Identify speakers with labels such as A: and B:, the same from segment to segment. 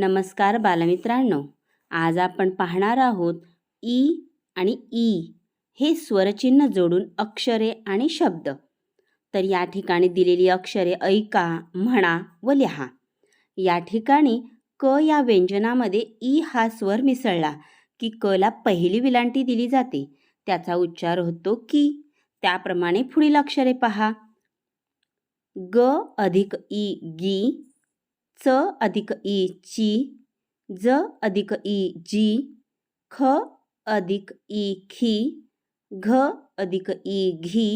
A: नमस्कार बालमित्रांनो आज आपण पाहणार आहोत ई आणि ई हे स्वरचिन्ह जोडून अक्षरे आणि शब्द. तर या ठिकाणी दिलेली अक्षरे ऐका म्हणा व लिहा. या ठिकाणी क या व्यंजनामध्ये ई हा स्वर मिसळला की क ला पहिली विलांटी दिली जाते. त्याचा उच्चार होतो की. त्याप्रमाणे पुढील अक्षरे पहा. ग अधिक ई गी च अधिक ई ची ज अधिक ई जी ख अधिक ई खी घ अधिक ई घी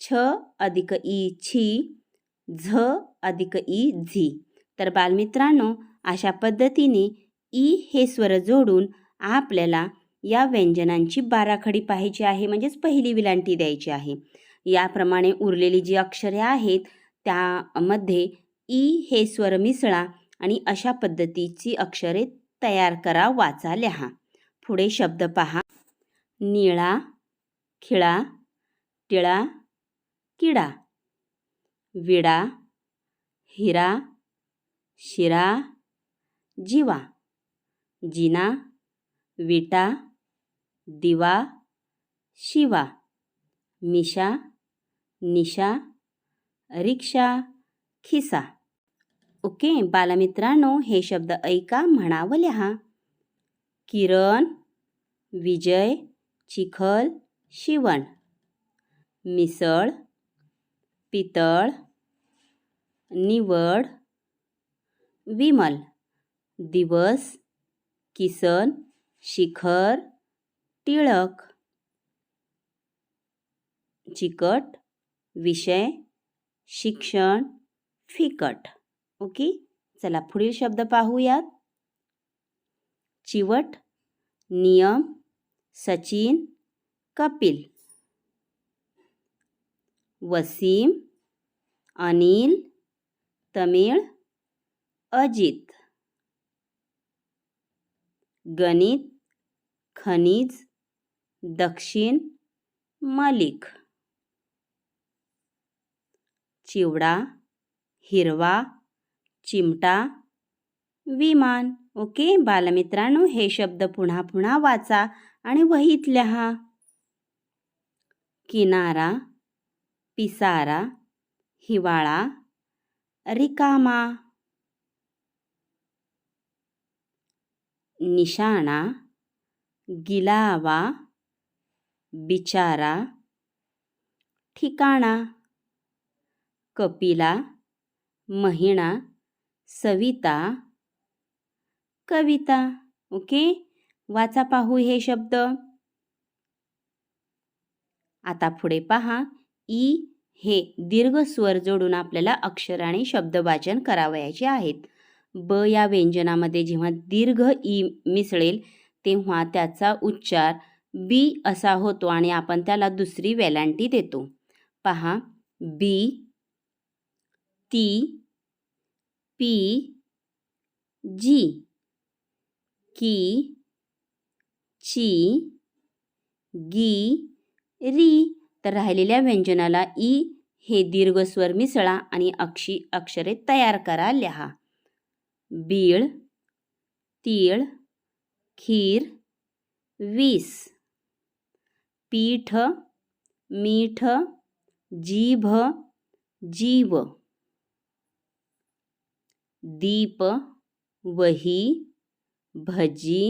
A: छ अधिक ई छी झ अधिक ई झी. तर बालमित्रांनो अशा पद्धतीने ई हे स्वर जोडून आपल्याला या व्यंजनांची बाराखडी पाहायची आहे म्हणजेच पहिली विलांटी द्यायची आहे. याप्रमाणे उरलेली जी अक्षरे आहेत त्यामध्ये ई हे स्वर मिसळा आणि अशा पद्धतीची अक्षरे तयार करा वाचा लिहा. पुढे शब्द पहा. निळा खिळा टिळा किडा. विडा हिरा शिरा जिवा. जिना विटा दिवा शिवा. मिशा निशा रिक्षा खिसा. ओके बालमित्रांनो हे शब्द ऐका म्हणा व लिहा. किरण विजय चिखल शिवण. मिसळ पितळ निवड विमल. दिवस किसन शिखर टिळक. चिकट विषय शिक्षण फिकट. ओके? चला पुढील शब्द पाहूयात. चिवट नियम सचिन कपिल. वसीम अनिल तमिळ अजित. गणित खनिज दक्षिण मलिक. चिवडा हिरवा चिमटा. विमान. ओके बालमित्रांनो हे शब्द पुन्हा पुन्हा वाचा आणि वहीत लिहा. किनारा. पिसारा. हिवाळा. रिकामा. निशाणा. गिलावा. बिचारा. ठिकाणा. कपिला. महिणा सविता. कविता ओके? वाचा पाहू हे शब्द. आता पुढे पहा. ई हे दीर्घ स्वर जोडून आपल्याला अक्षराने शब्दवाचन करावयाचे आहेत. ब या व्यंजनामध्ये जेव्हा दीर्घ ई मिसळेल तेव्हा त्याचा उच्चार बी असा होतो आणि आपण त्याला दुसरी वेलांटी देतो. पहा. बी ती पी जी की ची गी री. तर राहिलेल्या व्यंजनाला ई हे दीर्घस्वर मिसळा आणि अक्षी अक्षरे तयार करा लिहा. बीळ तीळ खीर वीस. पीठ मीठ जीभ जीव. दीप वही भजी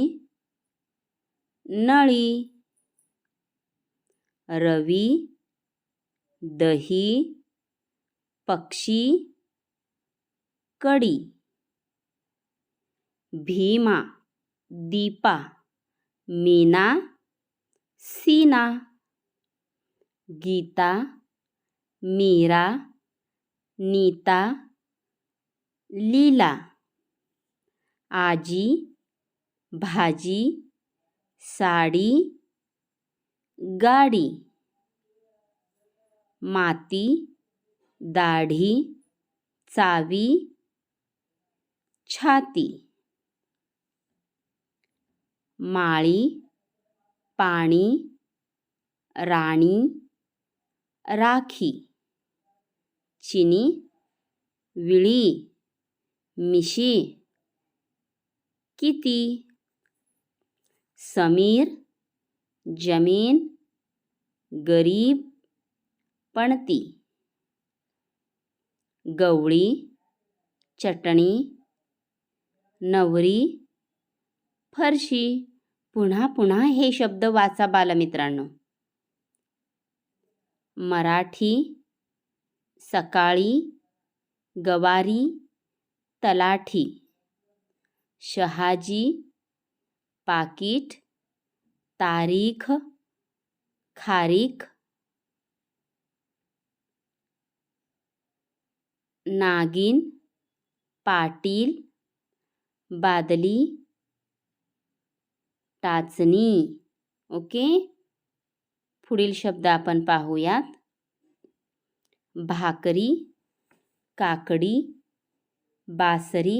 A: नळी रवी दही पक्षी कडी भीमा दीपा मीना सीना गीता मीरा नीता लीला आजी भाजी साडी गाडी माती दाढी चावी छाती माळी पाणी राणी राखी चिनी विळी मिशी किती समीर जमीन गरीब पणती गवळी चटणी नवरी फरशी. पुन्हा पुन्हा हे शब्द वाचा बालमित्रांनो. मराठी सकाळी गवारी तलाठी शहाजी पाकीट तारीख खारीख नागिन पाटील बादली टाचणी. ओके? पुढील शब्द आपण पाहूयात. भाकरी काकडी बासरी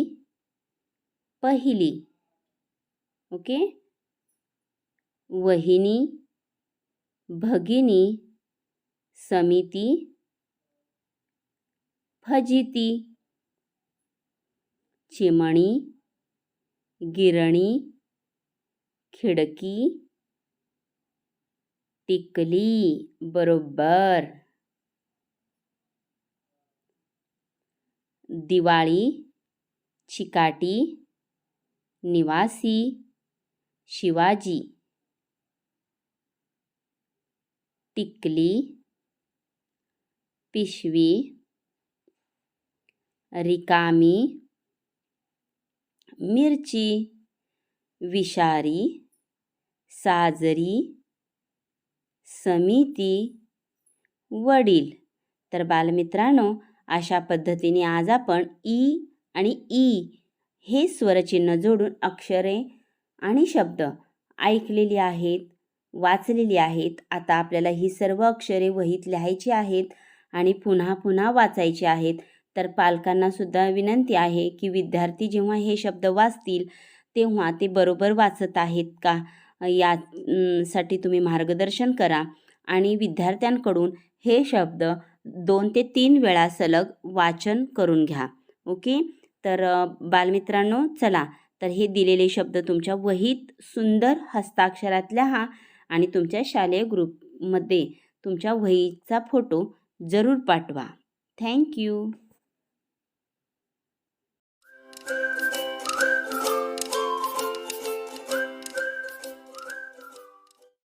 A: पहिली ओके? वहिनी भगिनी समिती फजिती चिमणी गिरणी खिडकी टिकली बरोबर. दिवाळी चिकाटी निवासी शिवाजी टिकली पिशवी रिकामी मिरची विषारी साजरी समिती वडील. तर बालमित्रांनो अशा पद्धतीने आज आपण ई आणि ई हे स्वरचिन्ह जोडून अक्षरे आणि शब्द ऐकलेली आहेत वाचलेली आहेत. आता आपल्याला ही सर्व अक्षरे वहीत लिहायची आहेत आणि पुन्हा पुन्हा वाचायची आहेत. तर पालकांनासुद्धा विनंती आहे की विद्यार्थी जेव्हा हे शब्द वाचतील तेव्हा ते बरोबर वाचत आहेत का? या साठी तुम्ही मार्गदर्शन करा आणि विद्यार्थ्यांकडून हे शब्द दोन ते तीन वेळा सलग वाचन करून घ्या. ओके? तर बालमित्रांनो चला. तर हे दिलेले शब्द तुमच्या वहीत सुंदर हस्ताक्षरात लिहा आणि तुमच्या शालेय ग्रुपमध्ये तुमच्या वहीचा फोटो जरूर पाठवा. थँक्यू.